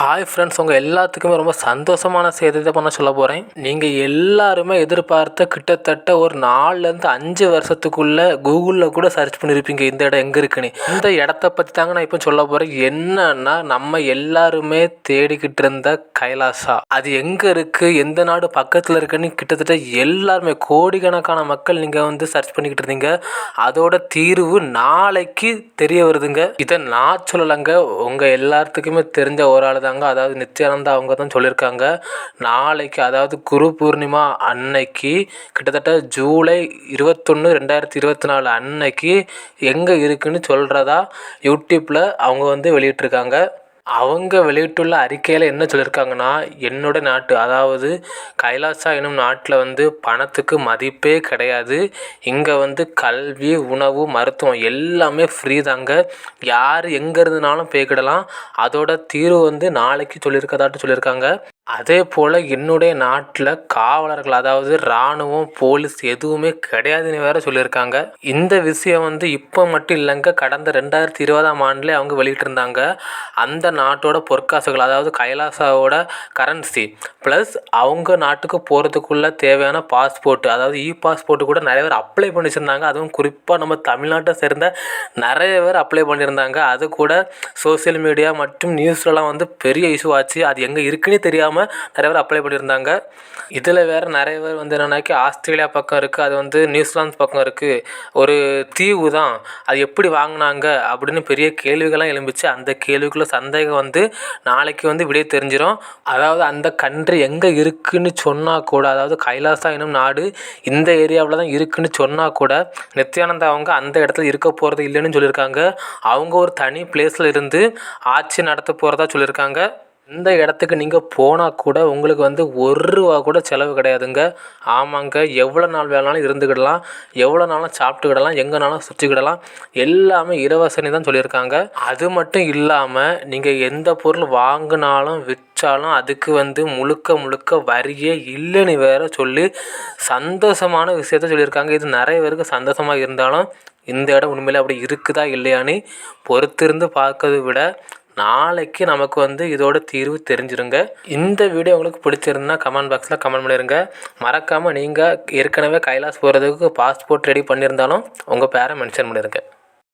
Hi friends உங்கள் எல்லாத்துக்குமே ரொம்ப சந்தோஷமான செய்தி தான் பண்ண சொல்ல போகிறேன் நீங்கள் எல்லாருமே எதிர்பார்த்த கிட்டத்தட்ட ஒரு நாலுலேருந்து அஞ்சு வருஷத்துக்குள்ளே கூகுளில் கூட சர்ச் பண்ணியிருப்பீங்க இந்த இடம் எங்கே இருக்குன்னு. இந்த இடத்த பற்றி தாங்க நான் இப்போ சொல்ல போகிறேன் என்னன்னா நம்ம எல்லாருமே தேடிக்கிட்டு இருந்த கைலாசா. அது எங்கே இருக்குது எந்த நாடு பக்கத்தில் இருக்குன்னு கிட்டத்தட்ட எல்லாருமே கோடிக்கணக்கான மக்கள் நீங்கள் வந்து சர்ச் பண்ணிக்கிட்டு இருந்தீங்க. அதோட தீர்வு நாளைக்கு தெரிய வருதுங்க. இதை நான் சொல்லலைங்க. உங்கள் எல்லாத்துக்குமே தெரிஞ்ச ஒரு ஆள் தான் தாங்க அதாவது நித்யானந்தா அவங்க தான் சொல்லியிருக்காங்க. நாளைக்கு அதாவது குரு பூர்ணிமா அன்னைக்கு கிட்டத்தட்ட ஜூலை இருபத்தொன்று ரெண்டாயிரத்தி இருபத்தி நாலு அன்னைக்கு எங்கே இருக்குதுன்னு சொல்கிறதா யூடியூப்பில் அவங்க வந்து வெளியிட்டிருக்காங்க. அவங்க வெளியிட்டுள்ள அறிக்கையில் என்ன சொல்லியிருக்காங்கன்னா என்னோட நாட்டு அதாவது கைலாசா எனும் நாட்டில் வந்து பணத்துக்கு மதிப்பே கிடையாது. இங்கே வந்து கல்வி உணவு மருத்துவம் எல்லாமே ஃப்ரீ தாங்க. யார் எங்கே இருந்துனாலும் போய்க்கிடலாம். அதோட தீர்வு வந்து நாளைக்கு சொல்லியிருக்கதாட்டு சொல்லியிருக்காங்க. அதே போல் என்னுடைய நாட்டில் காவலர்கள் அதாவது இராணுவம் போலீஸ் எதுவுமே கிடையாதுன்னு வேற சொல்லியிருக்காங்க. இந்த விஷயம் வந்து இப்போ மட்டும் இல்லைங்க. கடந்த ரெண்டாயிரத்தி இருபதாம் ஆண்டுலேயே அவங்க வெளியிட்டிருந்தாங்க. அந்த நாட்டோட பொற்காசுகள் அதாவது கைலாசாவோட கரன்சி ப்ளஸ் அவங்க நாட்டுக்கு போகிறதுக்குள்ள தேவையான பாஸ்போர்ட் அதாவது இ பாஸ்போர்ட் கூட நிறைய பேர் அப்ளை பண்ணி வச்சுருந்தாங்க அதுவும் குறிப்பாக நம்ம தமிழ்நாட்டை சேர்ந்த நிறைய பேர் அப்ளை பண்ணியிருந்தாங்க. அது கூட சோசியல் மீடியா மற்றும் நியூஸ்லலாம் வந்து பெரிய இஷ்யூ ஆச்சு. அது எங்கே இருக்குன்னு தெரியாமல் நிறைய பேர் அப்ளை பண்ணியிருந்தாங்க. இதில் வேறு நிறைய பேர் வந்து என்னென்னாக்கி ஆஸ்திரேலியா பக்கம் இருக்குது அது வந்து நியூசிலாந்து பக்கம் இருக்குது ஒரு தீவு தான். அது எப்படி வாங்கினாங்க அப்படின்னு பெரிய கேள்விகள்லாம் எழும்பிச்சு அந்த கேள்விக்குள்ள சந்தேகம் வந்து நாளைக்கு வந்து விடை தெரிஞ்சிடும் அதாவது அந்த கண்ட்ரி எங்கே இருக்குதுன்னு சொன்னால் கூட அதாவது கைலாசா எனும் நாடு இந்த ஏரியாவில் தான் இருக்குன்னு சொன்னால் கூட நித்யானந்தா அவங்க அந்த இடத்துல இருக்க போகிறது இல்லைன்னு சொல்லியிருக்காங்க. அவங்க ஒரு தனி பிளேஸில் இருந்து ஆட்சி நடத்த போகிறதா சொல்லியிருக்காங்க. இந்த இடத்துக்கு நீங்கள் போனால் கூட உங்களுக்கு வந்து ஒரு ரூபா கூட செலவு கிடையாதுங்க. ஆமாங்க எவ்வளோ நாள் வேணாலும் இருந்துக்கிடலாம் எவ்வளோ நாளும் சாப்பிட்டுக்கிடலாம் எங்கேனாலும் சுற்றிக்கிடலாம். எல்லாமே இலவசனி தான் சொல்லியிருக்காங்க. அது மட்டும் இல்லாமல் நீங்கள் எந்த பொருள் வாங்கினாலும் விற்றாலும் அதுக்கு வந்து முழுக்க முழுக்க வரியே இல்லைன்னு வேற சொல்லி சந்தோஷமான விஷயத்த சொல்லியிருக்காங்க. இது நிறைய பேருக்கு சந்தோஷமாக இருந்தாலும் இந்த இடம் உண்மையிலே அப்படி இருக்குதா இல்லையான்னு பொறுத்திருந்து பார்க்கறத விட நாளைக்கு நமக்கு வந்து இதோட தீர்வு தெரிஞ்சிருங்க. இந்த வீடியோ உங்களுக்கு பிடிச்சிருந்தா கமெண்ட் பாக்ஸில் கமெண்ட் பண்ணிடுங்க மறக்காமல் நீங்கள் ஏற்கனவே கைலாஸ் போகிறதுக்கு பாஸ்போர்ட் ரெடி பண்ணியிருந்தாலும் உங்கள் பேரை மென்ஷன் பண்ணிடுங்க